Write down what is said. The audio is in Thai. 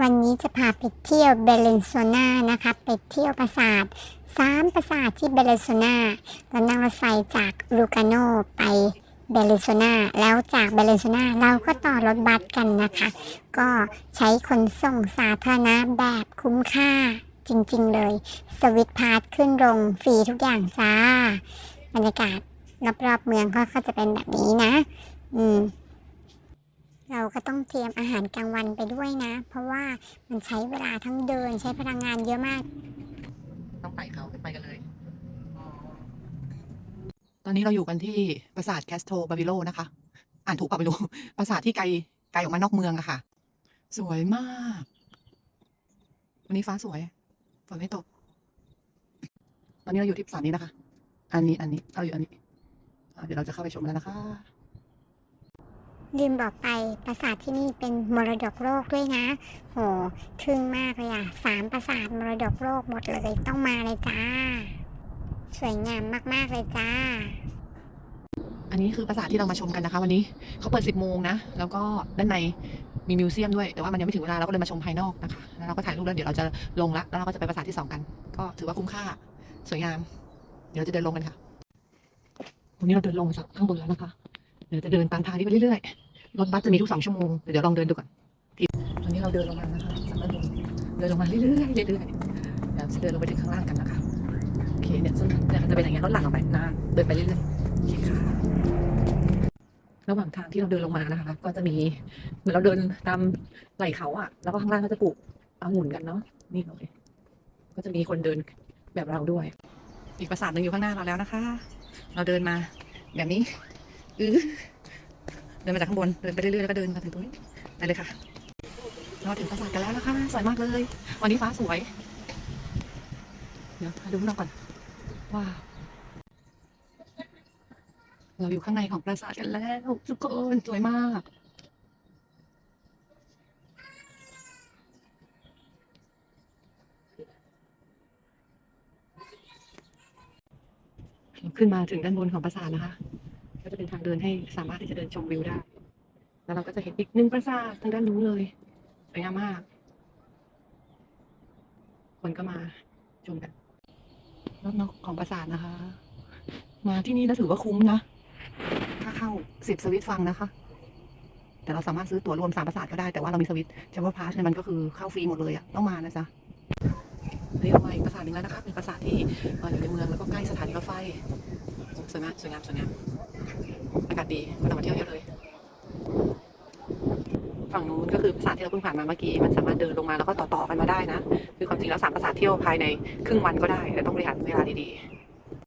วันนี้จะพาไปเที่ยวเบเลนโซนานะคะไปเที่ยวปราสาทสามปราสาทที่เบเลนโซนาเรานั่งรถไฟจากลูกาโนไปเบเลนโซนาแล้วจากเบเลนโซนาเราก็ต่อรถบัสกันนะคะ ก็ใช้ขนส่งสาธารณะแบบคุ้มค่าจริงๆเลย สวิตพาสขึ้นลงฟรีทุกอย่างจ้าบรรยากาศรอบๆเมืองก็จะเป็นแบบนี้นะ อืม เราก็ต้องเตรียมอาหารกลางวันไปด้วยนะ เพราะว่ามันใช้เวลาทั้งเดินใช้พลังงานเยอะมาก ต้องไปเขาไปกันเลย ตอนนี้เราอยู่กันที่ปราสาทแคสโทบาบิโลนะคะ อ่านถูกเปล่าไม่รู้ ปราสาทที่ไกลไกลออกมานอกเมืองอะค่ะ สวยมาก วันนี้ฟ้าสวยฝนไม่ตก ตอนนี้เราอยู่ที่ปราสาทนี้นะคะ อันนี้อันนี้เราอยู่อันนี้อ่าเดี๋ยวเราจะเข้าไปชมแล้วนะคะ ลืมบอกไปปราสาทที่นี่เป็นมรดกโลกด้วยนะ โหทึ่งมากเลยอะสามปราสาทมรดกโลกหมดเลยต้องมาเลยจ้า สวยงามมากๆเลยจ้า อันนี้คือปราสาทที่เรามาชมกันนะคะ วันนี้เขาเปิด 10 โมงนะ แล้วก็ด้านในมีมิวเซียมด้วย แต่ว่ามันยังไม่ถึงเวลาเราก็เลยมาชมภายนอกนะคะ แล้วเราก็ถ่ายรูปแล้วเดี๋ยวเราจะลงละ แล้วเราก็จะไปปราสาทที่ 2 กัน ก็ถือว่าคุ้มค่า สวยงาม เดี๋ยวเราจะเดินลงกันค่ะวันนี้เราเดินลงจากข้างบนแล้วนะคะเดี๋ยวจะเดินตามทางนี้ไปเรื่อยๆ รถบัสจะมีทุกสองชั่วโมง เดี๋ยวลองเดินดูก่อนที่ตอนนี้เราเดินลงมานะคะจากด้านบนเดินลงมาเรื่อยๆเรื่อยๆเดี๋ยวจะเดินลงไปถึงข้างล่างกันนะคะโอเคเนี่ยซึ่งเนี่ยจะเป็นอย่างเงี้ยรถหลังออกไปนะเดินไปเรื่อยๆโอเคค่ะระหว่างทางที่เราเดินลงมานะคะ ก็จะมีเหมือนเราเดินตามไหล่เขาอะแล้วก็ข้างล่างก็จะปลูกองุ่นกันเนาะนี่เลยก็จะมีคนเดินแบบเราด้วย อีกปราสาทหนึ่งอยู่ข้างหน้าเราแล้วนะคะ เราเดินมาแบบนี้อือ เดินมาจากข้างบน เดินไปเรื่อยๆแล้วก็เดินมาถึงตรงนี้ ไปเลยค่ะ เราถึงปราสาทกันแล้วนะคะ สวยมากเลย วันนี้ฟ้าสวย เดี๋ยวดูข้างนอกก่อน ว้าว เราอยู่ข้างในของปราสาทกันแล้วทุกคนสวยมาก ขึ้นมาถึงด้านบนของปราสาทนะคะ จะเป็นทางเดินให้สามารถที่จะเดินชมวิวได้ แล้วเราก็จะเห็นอีกหนึ่งปราสาททางด้านนู้นเลยสวยงามมาก คนก็มาชมกันรอบนอกของปราสาทนะคะ มาที่นี่แล้วถือว่าคุ้มนะค่าเข้าสิบสวิตฟังนะคะ แต่เราสามารถซื้อตั๋วรวมสามประสาทก็ได้ แต่ว่าเรามีสวิตเฉพาะพาสเนี่ยมันก็คือเข้าฟรีหมดเลยอะต้องมานะจ๊ะ เรียกว่าอีกปราสาทหนึ่งแล้วนะคะเป็นปราสาทที่อยู่ในเมืองแล้วก็ใกล้สถานีรถไฟสวยงามสวยงามสวยงามอากาศดีคนมาเที่ยวเยอะเลย ฝั่งนู้นก็คือปราสาทที่เราเพิ่งผ่านมาเมื่อกี้มันสามารถเดินลงมาแล้วก็ต่อๆกันมาได้นะ คือความจริงแล้วสามปราสาทเที่ยวภายในครึ่งวันก็ได้แต่ต้องบริหารเวลาดีๆ